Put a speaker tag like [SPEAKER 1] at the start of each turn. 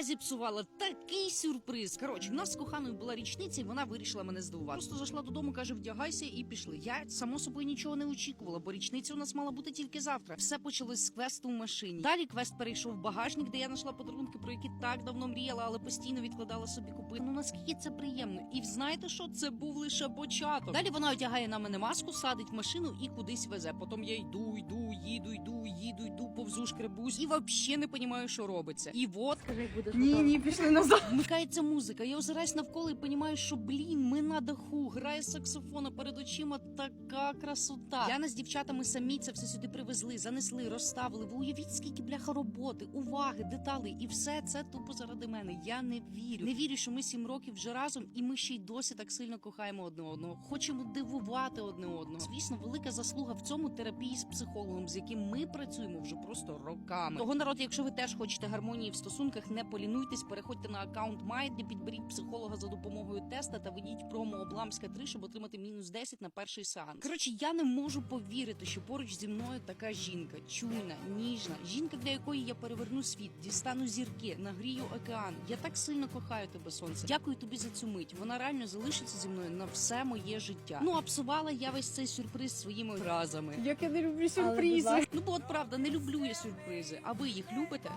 [SPEAKER 1] Зіпсувала такий сюрприз. Коротше, в нас з коханою була річниця, і вона вирішила мене здивувати. Просто зайшла додому, каже, вдягайся і пішли. Я само собою нічого не очікувала, бо річниця у нас мала бути тільки завтра. Все почалось з квесту в машині. Далі квест перейшов в багажник, де я знайшла подарунки, про які так давно мріяла, але постійно відкладала собі купити. Ну наскільки це приємно. І знаєте що? Це був лише початок. Далі вона одягає на мене маску, садить в машину і кудись везе. Потім я йду, йду, їду, йду, їду, йду, повзу шкребусь і взагалі не розумію, що робиться. І от
[SPEAKER 2] Ні, ні, пішли назад.
[SPEAKER 1] Вмикається музика. Я озираюсь навколо і розумію, що блін, ми на даху, грає саксофон, а перед очима така красота. Яна з дівчатами самі це все сюди привезли, занесли, розставили. Ви уявіть, скільки бляха роботи, уваги, деталей, і все це тупо заради мене. Я не вірю. Не вірю, що ми сім років вже разом, і ми ще й досі так сильно кохаємо одне одного. Хочемо дивувати одне одного. Звісно, велика заслуга в цьому терапії з психологом, з яким ми працюємо вже просто роками. Того народ, якщо ви теж хочете гармонії в стосунках, не полінуйтесь, переходьте на аккаунт Майді, підберіть психолога за допомогою теста та ведіть промо обламська 3, щоб отримати мінус 10 на перший сеанс. Коротше, я не можу повірити, що поруч зі мною така жінка, чуйна, ніжна, жінка, для якої я переверну світ, дістану зірки, нагрію океан. Я так сильно кохаю тебе, сонце. Дякую тобі за цю мить. Вона реально залишиться зі мною на все моє життя. Ну а псувала я весь цей сюрприз своїми фразами.
[SPEAKER 2] Як я не люблю сюрпризи.
[SPEAKER 1] Ну бо от правда, не люблю я сюрпризи. А ви їх любите?